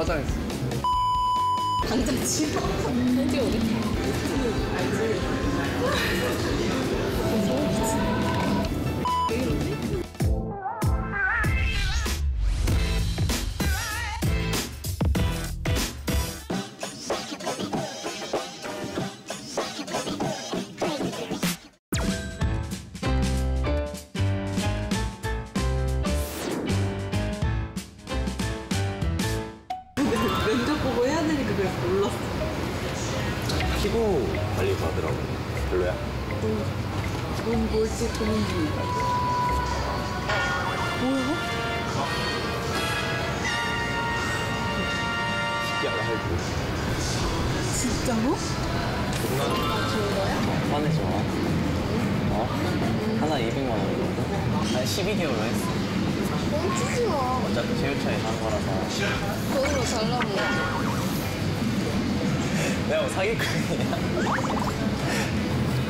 화장했어. 당장 집어. 어디 어디? 알지? 하더라고. 별로야? 넌 뭘지 고민 중이다. 뭐야? 진짜로? 좋은 거야? 화내지 마. 어? 하나 200만 원이거든? 한 12개월로 했어. 뻥치지 마. 어차피 세율차에 사는 거라서. 그걸로 잘라고. 내가 뭐 사기꾼이야?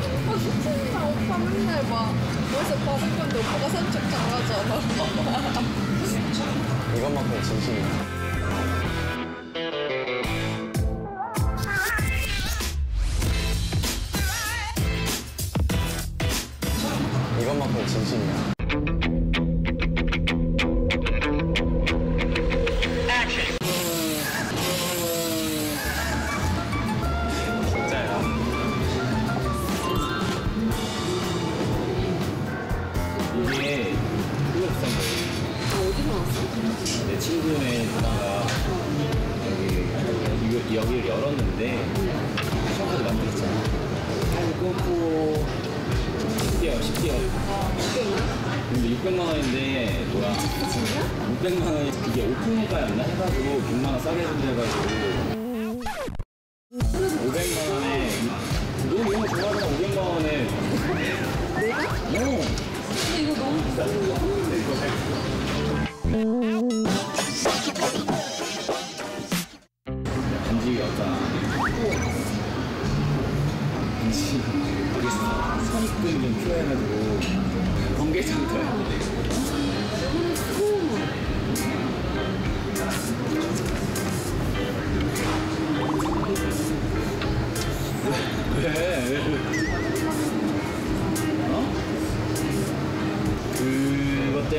오빠 미친다. 오빠 맨날 막 벌써 받은 건데 오빠가 산책 잘하잖아. 이것만큼 진심이야. 이것만큼 진심이야. 친구네 누나가 여기 여기를 열었는데 시험까지 만들었잖아. 한 끊고 10개월, 10개월. 근데 600만 원인데 뭐야? 600만 원이 이게 오픈호가였나 해가지고 100만 원 싸게 해준다 해가지고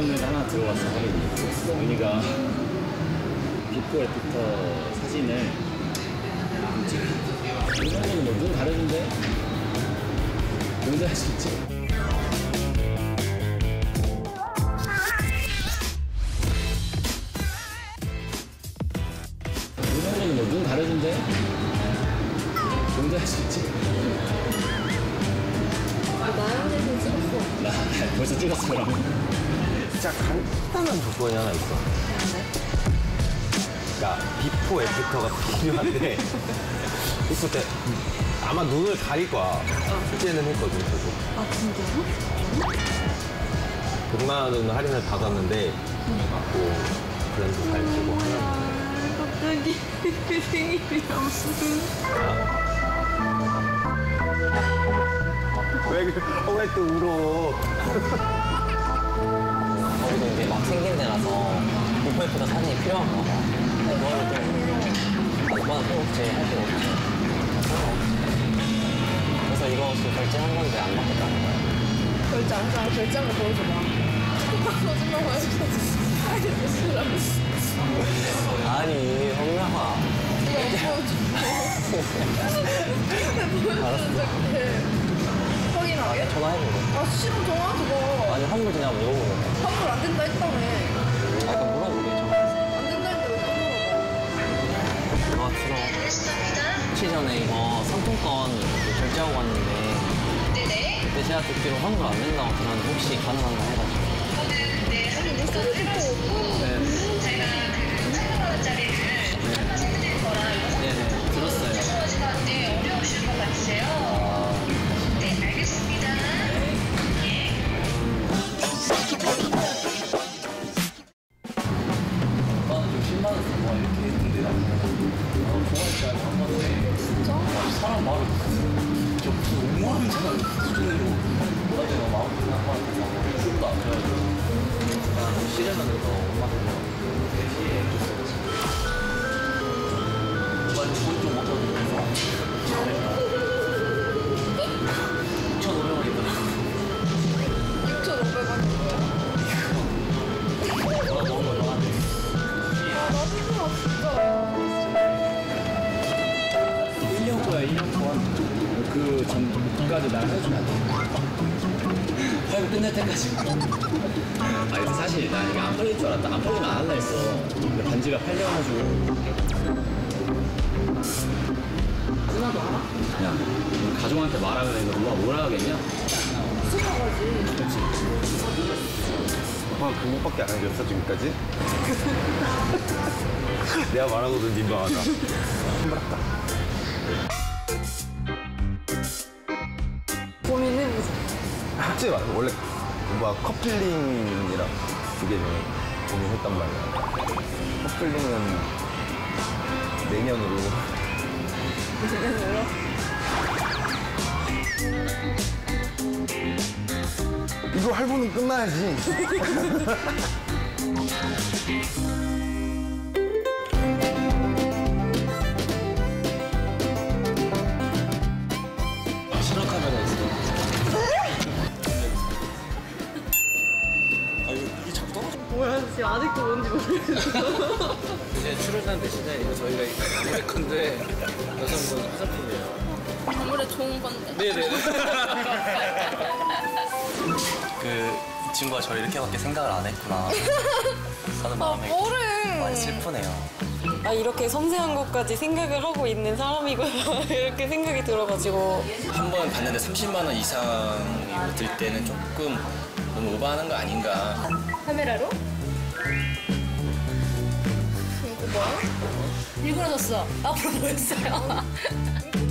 때문에 하나 들어갔어 할인이. 윤희가 비포 애프터 사진을 이거는 뭐눈 다르는데? 용서할 수 있지. 뭐눈 다르는데? 용서할 수 있지. 아, 나랑 대신 찍었어. 나 벌써 찍었어. 진짜 간단한 조건이 하나 있어. 그러니까 비포 애프터가 필요한데 있을 때 아마 눈을 가릴 거야. 실제는 했거든 저도. 아, 진짜로? 100만 원 할인을 받았는데 뭐 브랜드 잘 쓰고 하면 갑자기 생일이야, 무슨. 왜, 그- 왜또 울어? 거기도 이제 막 생긴 데라서 비포에프터 사진이 필요한가 봐. 그거를 좀, 오빠는 필요 없지, 할 필요 없지. 그래서 이거 결제한 건데 안 받겠다는 거야. 결제 안 사. 결제한 거 보여줘봐. 거짓말 말해줘. 아니, 싫어. 아니, 성명아. 보여주는 확인하게? 전화해보고. 아, 싫어, 전화 저거. 아니, 환불 되냐고 물어보고. 된다 했다며. 아까 물어보게. 안 된다 들어. 며칠 전에 이거 상품권 결제하고 왔는데. 네네. 근데 제가 듣기로 환불 안 된다고 들었는데 혹시 가능한가 해가지고. 아니, 뭐 써도 있고. 때까지 날 해줘야 돼. 팔고 끝날 때까지. 아 근데 사실 나 이게 안 팔릴 줄 알았다. 안 팔리면 안 할라 했어. 근데 반지가 팔려가지고. 누나도 알아? 야, 가족한테 말하면 이거 누가 뭐라 하겠냐? 오빠 그것밖에 안 해줬어 지금까지? 내가 말하고도 민망하다. 고민해보 확실히 맞아. 원래 뭐야 커플링이랑 두 개 중에 고민했단 말이야. 커플링은 내년으로. 이거 할부는 끝나야지. 지금 아직도 뭔지 모르겠어. 이제 출연한 대신에 이거 저희가 아무래 건데 여성분 화장품이에요. 아무래도 좋은 건데. 네네네. 그이 친구가 저를 이렇게밖에 생각을 안 했구나. 하는 마음이 뭐래? 많이 슬프네요. 아 이렇게 섬세한 것까지 생각을 하고 있는 사람이구나 이렇게 생각이 들어가지고 한 번 봤는데 30만 원 이상이 들 때는 조금 너무 오버하는 거 아닌가. 카메라로? 이거 뭐야? 일그러졌어. 앞으로 보였어요.